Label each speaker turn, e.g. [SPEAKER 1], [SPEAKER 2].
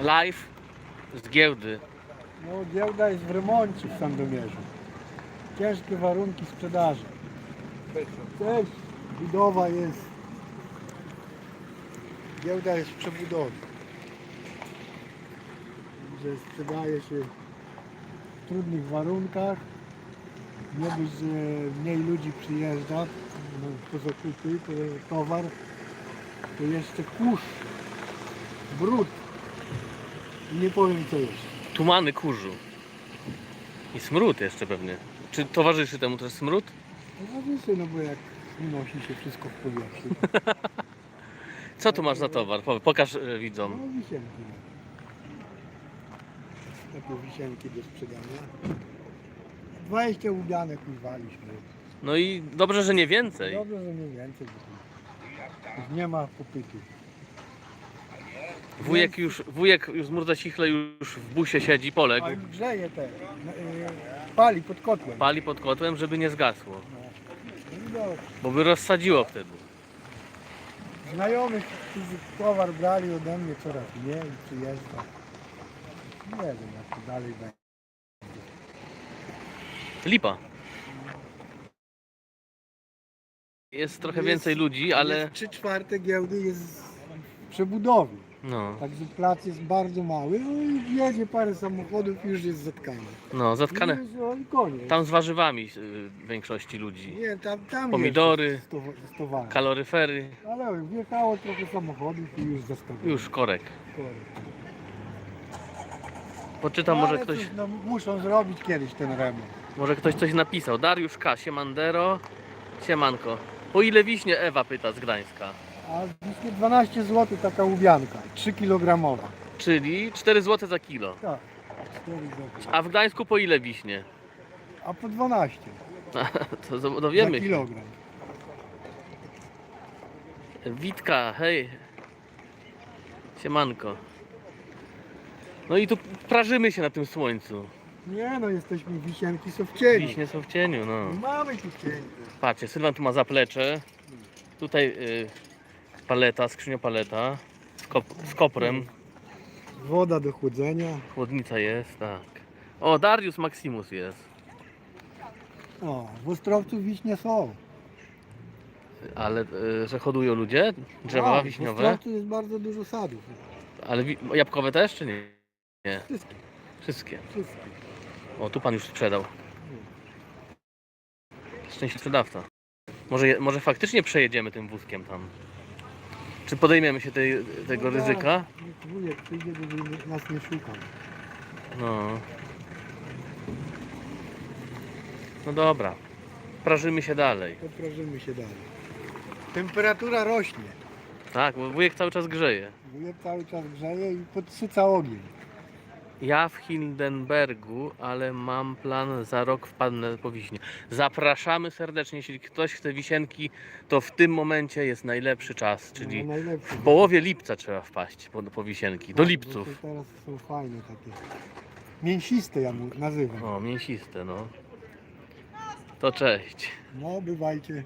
[SPEAKER 1] Live z giełdy.
[SPEAKER 2] No giełda jest w remoncie w Sandomierzu. Ciężkie warunki sprzedaży. Cześć. Budowa jest. Giełda jest w przebudowie. Że sprzedaje się w trudnych warunkach. Nie dość, że mniej ludzi przyjeżdża no, po zakupy, towar, to jeszcze kurz, brud. Nie powiem co jeszcze.
[SPEAKER 1] Tumany kurzu. I smród jeszcze pewnie. Czy towarzyszy temu też smród?
[SPEAKER 2] No oczywiście, no bo jak unosi się wszystko w powietrzu.
[SPEAKER 1] Co tu masz za towar? Po- Pokaż e,
[SPEAKER 2] No
[SPEAKER 1] widzom.
[SPEAKER 2] wisienki. Takie wisienki do sprzedania. 20 ubianek używaliśmy.
[SPEAKER 1] No i dobrze, że nie więcej.
[SPEAKER 2] Dobrze, że nie więcej. bo Już nie ma popytu.
[SPEAKER 1] Wujek już, wujek już z Murdasichle już w busie siedzi, poległ.
[SPEAKER 2] A już grzeje te. no, y, Pali pod kotłem.
[SPEAKER 1] Pali pod kotłem, żeby nie zgasło.
[SPEAKER 2] No dobrze.
[SPEAKER 1] Bo by rozsadziło wtedy.
[SPEAKER 2] Znajomych, którzy towar brali ode mnie coraz mniej przyjeżdża. Nie wiem jak to dalej będzie.
[SPEAKER 1] Lipa. Jest trochę
[SPEAKER 2] Jest-
[SPEAKER 1] więcej ludzi, ale
[SPEAKER 2] Jest Trzy czwarte giełdy jest w przebudowie.
[SPEAKER 1] No,
[SPEAKER 2] Także plac jest bardzo mały, no i jedzie parę samochodów i już jest zatkany.
[SPEAKER 1] no zatkane.
[SPEAKER 2] I, no, i koniec.
[SPEAKER 1] Tam z warzywami y, większości ludzi.
[SPEAKER 2] Nie, tam, tam
[SPEAKER 1] Pomidory.
[SPEAKER 2] jeszcze towarem.
[SPEAKER 1] Kaloryfery,
[SPEAKER 2] Ale wjechało trochę samochodów i już zastawiło.
[SPEAKER 1] już korek.
[SPEAKER 2] Korek.
[SPEAKER 1] Poczytam,
[SPEAKER 2] No,
[SPEAKER 1] może
[SPEAKER 2] ale
[SPEAKER 1] ktoś,
[SPEAKER 2] cóż, no, muszą zrobić kiedyś ten remont.
[SPEAKER 1] może ktoś coś napisał. Dariusz K. Siemandero. Siemanko. Po ile wiśnie Ewa pyta z Gdańska?
[SPEAKER 2] A wiśnie 12 zł taka łubianka, 3 kg.
[SPEAKER 1] Czyli 4 zł za kilo.
[SPEAKER 2] Tak, 4 zł.
[SPEAKER 1] A w Gdańsku po ile wiśnie?
[SPEAKER 2] A po 12
[SPEAKER 1] To z-
[SPEAKER 2] za
[SPEAKER 1] dowiemy się.
[SPEAKER 2] kilogram.
[SPEAKER 1] Witka, hej. Siemanko. No i tu prażymy się na tym słońcu.
[SPEAKER 2] Nie no, jesteśmy wisienki są w cieniu.
[SPEAKER 1] Wiśnie są w cieniu, no.
[SPEAKER 2] Mamy tu cień.
[SPEAKER 1] Patrzcie, Sylwan tu ma zaplecze. Tutaj y, paleta, skrzynia paleta. Z, kop, z koprem.
[SPEAKER 2] Woda do chłodzenia.
[SPEAKER 1] Chłodnica jest, tak. O, Darius Maximus jest.
[SPEAKER 2] O, w Ostrowcu wiśnie są.
[SPEAKER 1] Ale y, że hodują ludzie? Drzewa
[SPEAKER 2] A, W
[SPEAKER 1] wiśniowe.
[SPEAKER 2] Ostrowcu jest bardzo dużo sadów.
[SPEAKER 1] Ale wi- jabłkowe też, czy nie? Nie.
[SPEAKER 2] Wszystkie.
[SPEAKER 1] Wszystkie.
[SPEAKER 2] Wszystkie.
[SPEAKER 1] O, tu pan już sprzedał. Szczęśliwy sprzedawca. Może, je- może faktycznie przejedziemy tym wózkiem tam. Czy podejmiemy się tej, tego
[SPEAKER 2] No tak,
[SPEAKER 1] ryzyka?
[SPEAKER 2] Wujek przyjdzie, żeby nas nie szukał.
[SPEAKER 1] No. No dobra. Prażymy się dalej.
[SPEAKER 2] Poprażymy się dalej. Temperatura rośnie.
[SPEAKER 1] Tak, bo wujek cały czas grzeje.
[SPEAKER 2] Wujek cały czas grzeje i podsyca ogień.
[SPEAKER 1] Ja w Hindenbergu, ale mam plan za rok wpadnę po wiśnie. Zapraszamy serdecznie, jeśli ktoś chce wisienki, to w tym momencie jest najlepszy czas, czyli
[SPEAKER 2] No, najlepsze.
[SPEAKER 1] w połowie lipca trzeba wpaść po, po wisienki, do
[SPEAKER 2] Tak,
[SPEAKER 1] lipców.
[SPEAKER 2] to Teraz są fajne takie. Mięsiste ja mu nazywam.
[SPEAKER 1] O, mięsiste, no. To cześć.
[SPEAKER 2] No, bywajcie.